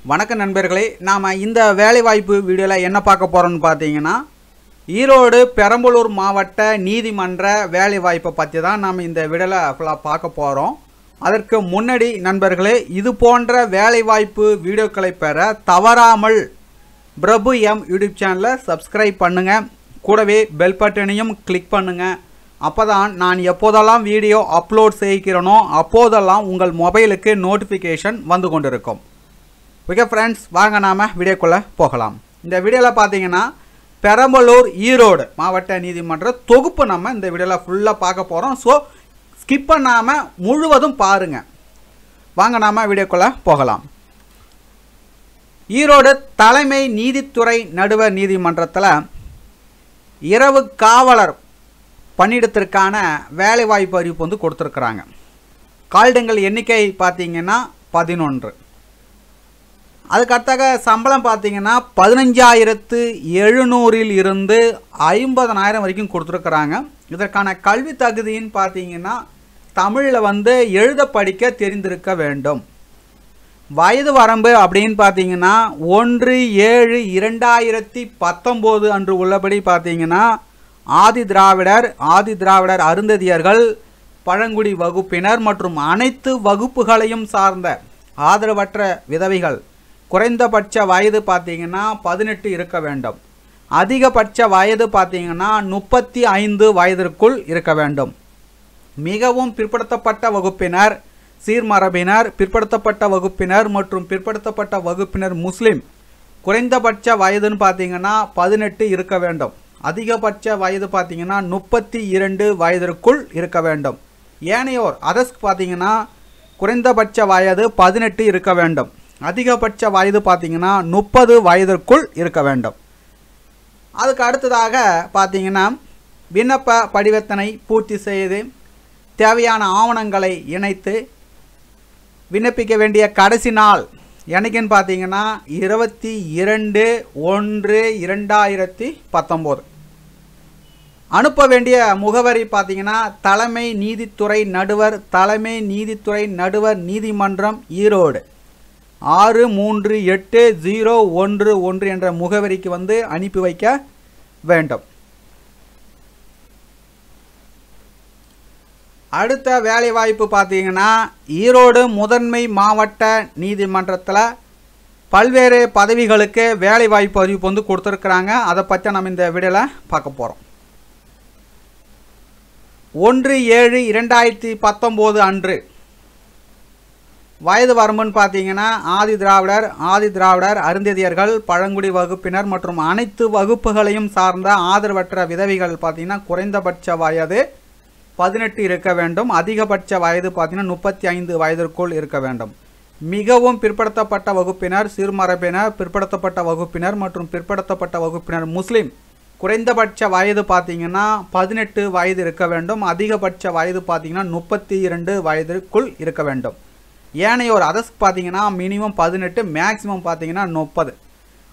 வணக்கம் நண்பர்களே நாம் இந்த வேலைவாய்ப்பு வீடியோவில் என்ன பார்க்க போகிறோம்னு பார்த்தீங்கன்னா ஈரோடு பெரம்பலூர் மாவட்ட நீதிமன்ற வேலைவாய்ப்பை பற்றி தான் நாம் இந்த வீடியோவில் ஃபுல்லாக பார்க்க போகிறோம் அதற்கு முன்னாடி நண்பர்களே இது போன்ற வேலைவாய்ப்பு வீடியோக்களை பெற தவறாமல் பிரபு எம் யூடியூப் சேனலை சப்ஸ்கிரைப் பண்ணுங்கள் கூடவே பெல் பட்டனையும் கிளிக் பண்ணுங்கள் அப்போ தான் நான் எப்போதெல்லாம் வீடியோ அப்லோட் செய்கிறேனோ அப்போதெல்லாம் உங்கள் மொபைலுக்கு நோட்டிஃபிகேஷன் வந்து கொண்டிருக்கும். ஓகே ஃப்ரெண்ட்ஸ் வாங்க நாம் வீடியோக்குள்ளே போகலாம். இந்த வீடியோவில் பார்த்தீங்கன்னா பெரம்பலூர் ஈரோடு மாவட்ட நீதிமன்ற தொகுப்பு நம்ம இந்த வீடியோவில் ஃபுல்லாக பார்க்க போகிறோம் ஸோ ஸ்கிப் பண்ணாமல் முழுவதும் பாருங்கள் வாங்க நாம் வீடியோக்குள்ளே போகலாம். ஈரோடு தலைமை நீதித்துறை நடுவர் நீதிமன்றத்தில் இரவு காவலர் பணியிடத்திற்கான வேலைவாய்ப்பு அறிவிப்பு வந்து கொடுத்துருக்குறாங்க. கால்டங்கள் எண்ணிக்கை பார்த்தீங்கன்னா பதினொன்று. அதுக்கடுத்தாக சம்பளம் பார்த்தீங்கன்னா பதினஞ்சாயிரத்து எழுநூறில் இருந்து ஐம்பதனாயிரம் வரைக்கும் கொடுத்துருக்குறாங்க. இதற்கான கல்வி தகுதின்னு பார்த்தீங்கன்னா தமிழில் வந்து எழுத படிக்க தெரிந்திருக்க வேண்டும். வயது வரம்பு அப்படின்னு பார்த்தீங்கன்னா ஒன்று ஏழு இரண்டாயிரத்தி பத்தொம்போது அன்று உள்ளபடி பார்த்தீங்கன்னா ஆதி திராவிடர் ஆதி திராவிடர் அருந்ததியர்கள் பழங்குடி வகுப்பினர் மற்றும் அனைத்து வகுப்புகளையும் சார்ந்த ஆதரவற்ற விதவைகள். குறைந்தபட்ச வயது பார்த்தீங்கன்னா பதினெட்டு இருக்க வேண்டும். அதிகபட்ச வயது பார்த்தீங்கன்னா முப்பத்தி ஐந்து வயதிற்குள் இருக்க வேண்டும். மிகவும் பிற்படுத்தப்பட்ட வகுப்பினர் சீர்மரபினர் பிற்படுத்தப்பட்ட வகுப்பினர் மற்றும் பிற்படுத்தப்பட்ட வகுப்பினர் முஸ்லீம். குறைந்தபட்ச வயதுன்னு பார்த்தீங்கன்னா பதினெட்டு இருக்க வேண்டும். அதிகபட்ச வயது பார்த்தீங்கன்னா முப்பத்தி இரண்டு வயதிற்குள் இருக்க வேண்டும். ஏனையோர் அதஸ்க் பார்த்தீங்கன்னா குறைந்தபட்ச வயது பதினெட்டு இருக்க வேண்டும். அதிகபட்ச வயது பார்த்திங்கன்னா முப்பது வயதிற்குள் இருக்க வேண்டும். அதுக்கு அடுத்ததாக பார்த்தீங்கன்னா விண்ணப்ப படிவத்தினை பூர்த்தி செய்து தேவையான ஆவணங்களை இணைத்து விண்ணப்பிக்க வேண்டிய கடைசி நாள் எனக்குன்னு பார்த்தீங்கன்னா இருபத்தி இரண்டு ஒன்று இரண்டாயிரத்தி பத்தொம்போது. அனுப்ப வேண்டிய முகவரி பார்த்தீங்கன்னா தலைமை நீதித்துறை நடுவர் தலைமை நீதித்துறை நடுவர் நீதிமன்றம் ஈரோடு. ஆறு மூன்று எட்டு ஜீரோ ஒன்று ஒன்று என்ற முகவரிக்கு வந்து அனுப்பி வைக்க வேண்டும். அடுத்த வேலைவாய்ப்பு பார்த்தீங்கன்னா ஈரோடு முதன்மை மாவட்ட நீதிமன்றத்தில் பல்வேறு பதவிகளுக்கு வேலைவாய்ப்பு அறிவிப்பு வந்து கொடுத்துருக்குறாங்க. அதை பற்றி நம்ம இந்த வீடியோவில் பார்க்க போகிறோம் ஒன்று ஏழு இரண்டாயிரத்தி பத்தொம்போது அன்று வயது வரம்புன்னு பார்த்தீங்கன்னா ஆதி திராவிடர் ஆதி திராவிடர் அருந்ததியர்கள் பழங்குடி வகுப்பினர் மற்றும் அனைத்து வகுப்புகளையும் சார்ந்த ஆதரவற்ற விதவிகள் பார்த்தீங்கன்னா குறைந்தபட்ச வயது பதினெட்டு இருக்க வேண்டும். அதிகபட்ச வயது பார்த்தீங்கன்னா முப்பத்தி ஐந்து வயதிற்குள் இருக்க வேண்டும். மிகவும் பிற்படுத்தப்பட்ட வகுப்பினர் சிறுமரபினர் பிற்படுத்தப்பட்ட வகுப்பினர் மற்றும் பிற்படுத்தப்பட்ட வகுப்பினர் முஸ்லீம். குறைந்தபட்ச வயது பார்த்தீங்கன்னா பதினெட்டு வயது இருக்க வேண்டும். அதிகபட்ச வயது பார்த்தீங்கன்னா முப்பத்தி இரண்டு வயதிற்குள் இருக்க வேண்டும். ஏனையோர் அதர்ஸ் பார்த்தீங்கன்னா மினிமம் பதினெட்டு மேக்ஸிமம் பார்த்தீங்கன்னா முப்பது.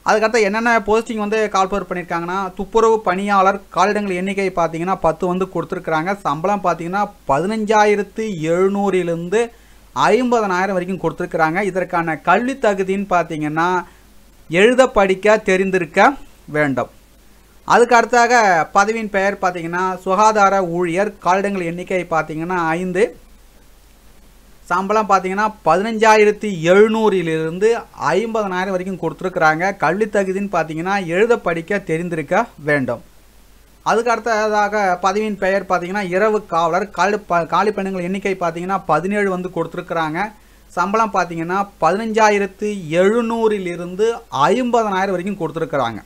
அதுக்கடுத்து என்னென்ன போஸ்டிங் வந்து கால்பர் பண்ணியிருக்காங்கன்னா துப்புரவு பணியாளர் காலிடங்கள் எண்ணிக்கை பார்த்தீங்கன்னா பத்து வந்து கொடுத்துருக்குறாங்க. சம்பளம் பார்த்தீங்கன்னா பதினஞ்சாயிரத்து எழுநூறிலிருந்து ஐம்பதனாயிரம் வரைக்கும் கொடுத்துருக்குறாங்க. இதற்கான கல்வி தகுதின்னு பார்த்தீங்கன்னா எழுத படிக்க தெரிந்திருக்க வேண்டும். அதுக்கு அடுத்தாக பதவியின் பெயர் பார்த்தீங்கன்னா சுகாதார ஊழியர் காலிடங்கள் எண்ணிக்கை பார்த்தீங்கன்னா ஐந்து சம்பளம் பார்த்தீங்கன்னா பதினஞ்சாயிரத்தி எழுநூறிலிருந்து ஐம்பதனாயிரம் வரைக்கும் கொடுத்துருக்குறாங்க. கல்வி தகுதின்னு பார்த்தீங்கன்னா எழுத படிக்க தெரிந்திருக்க வேண்டும். அதுக்கு அடுத்ததாக பதவியின் பெயர் பார்த்தீங்கன்னா இரவு காவலர். காலி ப காலி பெண்ணுங்கள் எண்ணிக்கை பார்த்தீங்கன்னா பதினேழு வந்து கொடுத்துருக்குறாங்க. சம்பளம் பார்த்தீங்கன்னா பதினஞ்சாயிரத்து எழுநூறிலிருந்து ஐம்பதனாயிரம் வரைக்கும் கொடுத்துருக்குறாங்க.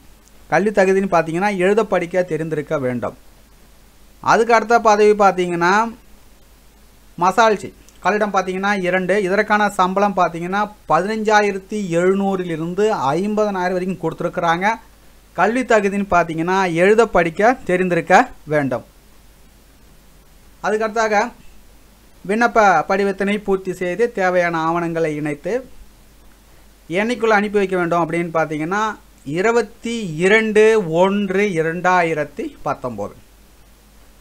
கல்வி தகுதின்னு பார்த்தீங்கன்னா எழுத படிக்க தெரிந்திருக்க வேண்டும். அதுக்கு அடுத்த பதவி பார்த்தீங்கன்னா மசால்ச்சி கல்லிடம் பார்த்தீங்கன்னா இரண்டு. இதற்கான சம்பளம் பார்த்தீங்கன்னா பதினஞ்சாயிரத்தி எழுநூறிலிருந்து ஐம்பதனாயிரம் வரைக்கும் கொடுத்துருக்குறாங்க. கல்வி தகுதின்னு பார்த்தீங்கன்னா எழுத படிக்க தெரிந்திருக்க வேண்டும். அதுக்கடுத்தாக விண்ணப்ப படிவத்தினை பூர்த்தி செய்து தேவையான ஆவணங்களை இணைத்து என்னைக்குள்ளே அனுப்பி வைக்க வேண்டும் அப்படின்னு பார்த்தீங்கன்னா இருபத்தி இரண்டு ஒன்று இரண்டாயிரத்தி பத்தொம்போது.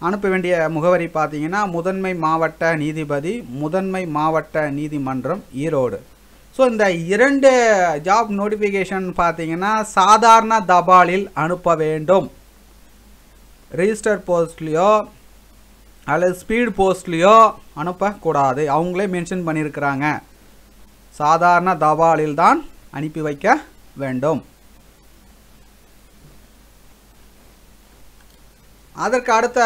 அனுப்ப வேண்டிய முகவரி பார்த்தீங்கன்னா முதன்மை மாவட்ட நீதிபதி முதன்மை மாவட்ட நீதிமன்றம் ஈரோடு. ஸோ இந்த இரண்டு ஜாப் நோட்டிஃபிகேஷன் பார்த்தீங்கன்னா சாதாரண தபாலில் அனுப்ப வேண்டும். ரிஜிஸ்டர் போஸ்ட்லேயோ அல்லது ஸ்பீட் போஸ்ட்லேயோ அனுப்பக்கூடாது. அவங்களே மென்ஷன் பண்ணியிருக்கிறாங்க. சாதாரண தபாலில் தான் அனுப்பி வைக்க வேண்டும். அதற்கு அடுத்த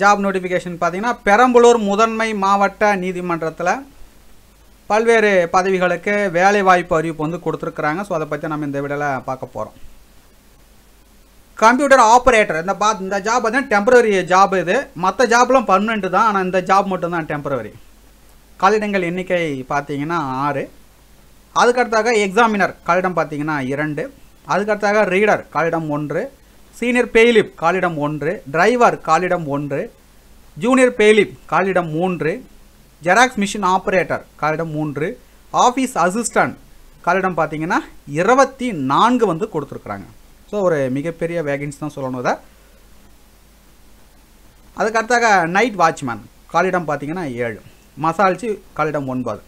ஜாப் நோட்டிஃபிகேஷன் பார்த்தீங்கன்னா பெரம்பலூர் முதன்மை மாவட்ட நீதிமன்றத்தில் பல்வேறு பதவிகளுக்கு வேலைவாய்ப்பு அறிவிப்பு வந்து கொடுத்துருக்குறாங்க. ஸோ அதை பற்றி நம்ம இந்த விடையில் பார்க்க போகிறோம் கம்ப்யூட்டர் ஆப்ரேட்டர் இந்த பா இந்த ஜாப் பார்த்தீங்கன்னா டெம்பரவரி ஜாப் இது. மற்ற ஜாப்லாம் பர்மனெண்ட்டு தான் ஆனால் இந்த ஜாப் மட்டும்தான் டெம்பரவரி காலிடங்கள் எண்ணிக்கை பார்த்தீங்கன்னா ஆறு. அதுக்கடுத்தாக எக்ஸாமினர் காலிடம் பார்த்தீங்கன்னா இரண்டு. அதுக்கடுத்தாக ரீடர் காலிடம் ஒன்று. சீனியர் பெய்லிப் காலிடம் ஒன்று. டிரைவர் காலிடம் ஒன்று. ஜூனியர் பெய்லிப் காலிடம் மூன்று. ஜெராக்ஸ் மிஷின் ஆப்ரேட்டர் காலிடம் மூன்று. ஆஃபீஸ் அசிஸ்டன்ட் காலிடம் பார்த்தீங்கன்னா இருபத்தி நான்கு வந்து கொடுத்துருக்குறாங்க. ஸோ ஒரு மிகப்பெரிய வேகன்சி தான் சொல்லணும் இதை. அதுக்கடுத்தாக நைட் வாட்ச்மேன் காலிடம் பார்த்தீங்கன்னா ஏழு. மசால்ச்சி காலிடம் ஒன்பது.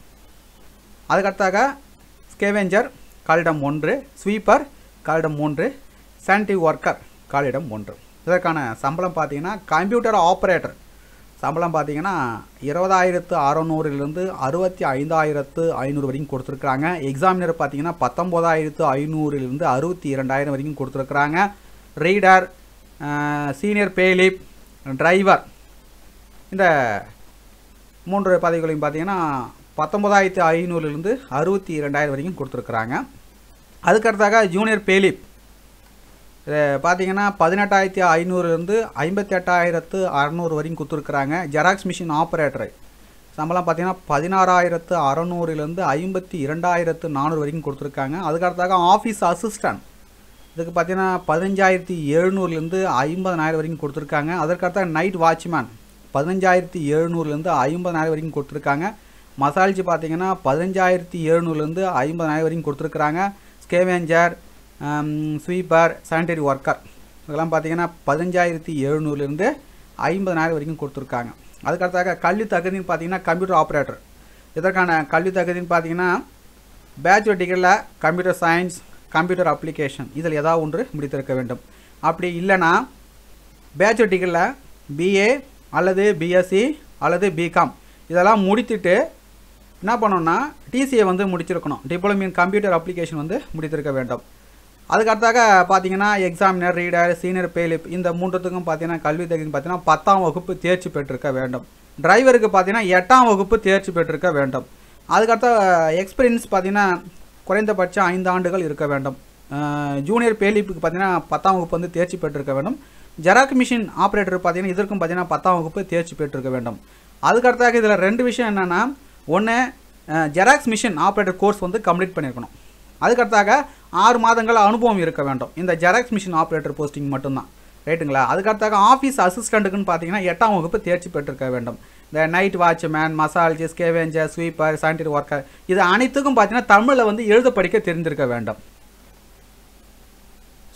அதுக்கடுத்தாக ஸ்கேவெஞ்சர் காலிடம் ஒன்று. ஸ்வீப்பர் காலிடம் மூன்று. சானிட்டிவ் ஒர்க்கர் காலிடம் ஒன்று. இதற்கான சம்பளம் பார்த்தீங்கன்னா கம்ப்யூட்டர் ஆப்ரேட்டர் சம்பளம் பார்த்தீங்கன்னா இருபதாயிரத்து அறநூறுலேருந்து அறுபத்தி ஐந்தாயிரத்து ஐநூறு வரைக்கும் கொடுத்துருக்குறாங்க. எக்ஸாமினர் பார்த்தீங்கன்னா பத்தொம்போதாயிரத்து ஐநூறுலேருந்து அறுபத்தி இரண்டாயிரம் வரைக்கும் கொடுத்துருக்குறாங்க. ரீடர் சீனியர் பேலிப் டிரைவர் இந்த மூன்று பதவிகளையும் பார்த்தீங்கன்னா பத்தொம்போதாயிரத்து ஐநூறுலேருந்து அறுபத்தி இரண்டாயிரம் வரைக்கும் கொடுத்துருக்குறாங்க. அதுக்கடுத்தாக ஜூனியர் பேலிப். பார்த்தீங்கன்னா பதினெட்டாயிரத்தி ஐநூறுலேருந்து ஐம்பத்தி எட்டாயிரத்து அறநூறு வரைக்கும் கொடுத்துருக்குறாங்க. ஜெராக்ஸ் மிஷின் ஆப்ரேட்டர் சம்பளம் பார்த்தீங்கன்னா பதினாறாயிரத்து அறநூறுலேருந்து ஐம்பத்தி இரண்டாயிரத்து நானூறு வரைக்கும் கொடுத்துருக்காங்க. அதுக்கடுத்தாக ஆஃபீஸ் அசிஸ்டன்ட் இதுக்கு பார்த்தீங்கன்னா பதினஞ்சாயிரத்தி எழுநூறுலேருந்து ஐம்பதனாயிரம் வரைக்கும் கொடுத்துருக்காங்க. அதற்கடுத்த நைட் வாட்ச்மேன் பதினஞ்சாயிரத்தி எழுநூறுலேருந்து ஐம்பதனாயிரம் வரைக்கும் கொடுத்துருக்காங்க. மசால்ஜி பார்த்தீங்கன்னா பதினஞ்சாயிரத்தி எழுநூறுலேருந்து ஐம்பதனாயிரம் வரைக்கும் கொடுத்துருக்குறாங்க. ஸ்கேவேஞ்சர் ஸ்வீப்பர் சானிடரி ஒர்க்கர் இதெல்லாம் பார்த்தீங்கன்னா பதினஞ்சாயிரத்தி எழுநூறுலேருந்து ஐம்பதனாயிரம் வரைக்கும் கொடுத்துருக்காங்க. அதுக்கடுத்தாக கல்வி தகுதின்னு பார்த்தீங்கன்னா கம்ப்யூட்டர் ஆப்ரேட்டர் இதற்கான கல்வி தகுதின்னு பார்த்தீங்கன்னா பேச்சுலர் டிகிரியில் கம்ப்யூட்டர் சயின்ஸ் கம்ப்யூட்டர் அப்ளிகேஷன் இதில் ஏதாவது ஒன்று முடித்திருக்க வேண்டும். அப்படி இல்லைன்னா பேச்சுலர் டிகிரியில் பிஏ அல்லது பிஎஸ்சி அல்லது பிகாம் இதெல்லாம் முடித்துட்டு என்ன பண்ணோன்னா டிசிஏ வந்து முடிச்சிருக்கணும். டிப்ளமோ இன் கம்ப்யூட்டர் அப்ளிகேஷன் வந்து முடித்திருக்க வேண்டும். அதுக்கடுத்தாக பார்த்தீங்கன்னா எக்ஸாமினர் ரீடர் சீனியர் பேலிப் இந்த மூன்றுத்துக்கும் பார்த்தீங்கன்னா கல்வி தகுதி பார்த்தீங்கன்னா பத்தாம் வகுப்பு தேர்ச்சி பெற்றிருக்க வேண்டும். டிரைவருக்கு பார்த்தீங்கன்னா எட்டாம் வகுப்பு தேர்ச்சி பெற்றிருக்க வேண்டும். அதுக்கடுத்த எக்ஸ்பீரியன்ஸ் பார்த்தீங்கன்னா குறைந்தபட்சம் ஐந்து ஆண்டுகள் இருக்க வேண்டும். ஜூனியர் பேலிப்புக்கு பார்த்தீங்கன்னா பத்தாம் வகுப்பு வந்து தேர்ச்சி பெற்றிருக்க வேண்டும். ஜெராக் மிஷின் ஆப்ரேட்டர் பார்த்தீங்கன்னா இதற்கும் பார்த்தீங்கன்னா பத்தாம் வகுப்பு தேர்ச்சி பெற்றிருக்க வேண்டும். அதுக்கடுத்தாக இதில் ரெண்டு விஷயம் என்னென்னா ஒன்று ஜெராக்ஸ் மிஷின் ஆப்ரேட்டர் கோர்ஸ் வந்து கம்ப்ளீட் பண்ணியிருக்கணும் அதுக்கடுத்தாக ஆறு மாதங்கள் அனுபவம் இருக்க வேண்டும். இந்த ஜெராக்ஸ் மிஷின் ஆப்ரேட்டர் போஸ்டிங் மட்டும்தான். ரைட்டுங்களா அதுக்கடுத்தாக ஆஃபீஸ் அசிஸ்டண்ட்டுக்குன்னு பார்த்தீங்கன்னா எட்டாம் வகுப்பு தேர்ச்சி பெற்றிருக்க வேண்டும். இந்த நைட் வாட்ச்மேன் மசாலஜி ஸ்கேவேஞ்சர் ஸ்வீப்பர் சானிடரி ஒர்க்கர் இது அனைத்துக்கும் பார்த்தீங்கன்னா தமிழில் வந்து எழுத படிக்க தெரிஞ்சிருக்க வேண்டும்.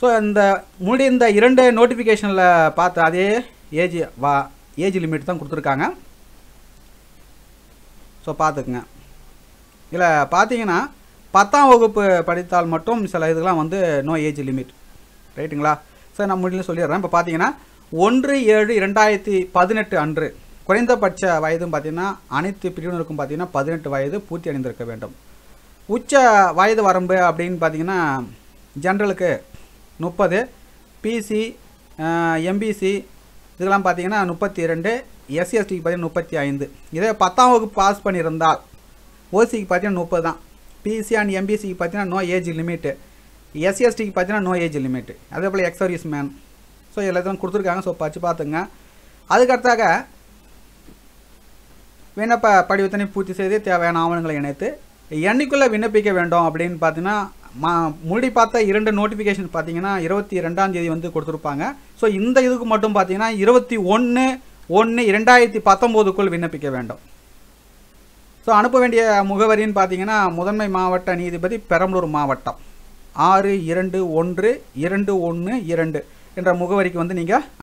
ஸோ இந்த முன்னாடி இந்த இரண்டு நோட்டிஃபிகேஷனில் பார்த்த அதே ஏஜ் வா ஏஜ் லிமிட் தான் கொடுத்துருக்காங்க. ஸோ பார்த்துக்குங்க. இதில் பார்த்தீங்கன்னா பத்தாம் வகுப்பு படித்தால் மட்டும் சில இதுக்கெலாம் வந்து நோ ஏஜ் லிமிட் ரைட்டுங்களா சார் நான் முடியல சொல்லிடுறேன். இப்போ பார்த்தீங்கன்னா ஒன்று ஏழு இரண்டாயிரத்தி பதினெட்டு அன்று குறைந்தபட்ச வயதும் பார்த்தீங்கன்னா அனைத்து பிரிவினருக்கும் பார்த்தீங்கன்னா பதினெட்டு வயது பூர்த்தி அடைந்திருக்க வேண்டும். உச்ச வயது வரம்பு அப்படின்னு பார்த்தீங்கன்னா ஜென்ரலுக்கு முப்பது பிசி எம்பிசி இதெல்லாம் பார்த்தீங்கன்னா முப்பத்தி ரெண்டு எஸ்சிஎஸ்டிக்கு பார்த்தீங்கன்னா முப்பத்தி ஐந்து. இதே பத்தாம் வகுப்பு பாஸ் பண்ணியிருந்தால் ஓசிக்கு பார்த்தீங்கன்னா முப்பது தான். பிசி அண்ட் எம்பிசிக்கு பார்த்தீங்கன்னா நோ ஏஜ் லிமிட்டு எஸ்சிஎஸ்டிக்கு பார்த்தீங்கன்னா நோ ஏஜ் லிமிட்டு அதே போல் எக்ஸர்வீஸ் மேன் ஸோ எல்லாத்தையும் கொடுத்துருக்காங்க. ஸோ படித்து பார்த்துங்க. அதுக்கடுத்தாக விண்ணப்ப படிவத்தினை பூர்த்தி செய்து தேவையான ஆவணங்களை இணைத்து என்னைக்குள்ளே விண்ணப்பிக்க வேண்டும் அப்படின்னு பார்த்தீங்கன்னா மா முடி பார்த்த இரண்டு நோட்டிஃபிகேஷன் பார்த்தீங்கன்னா இருபத்தி ரெண்டாம் தேதி வந்து கொடுத்துருப்பாங்க. ஸோ இந்த இதுக்கு மட்டும் பார்த்தீங்கன்னா இருபத்தி ஒன்று ஒன்று இரண்டாயிரத்தி பத்தொம்போதுக்குள் விண்ணப்பிக்க வேண்டும். ஸோ அனுப்ப வேண்டிய முகவரின்னு பார்த்தீங்கன்னா முதன்மை மாவட்ட நீதிபதி பெரம்பலூர் மாவட்டம். ஆறு இரண்டு ஒன்று இரண்டு ஒன்று இரண்டு என்ற முகவரிக்கு வந்து நீங்கள்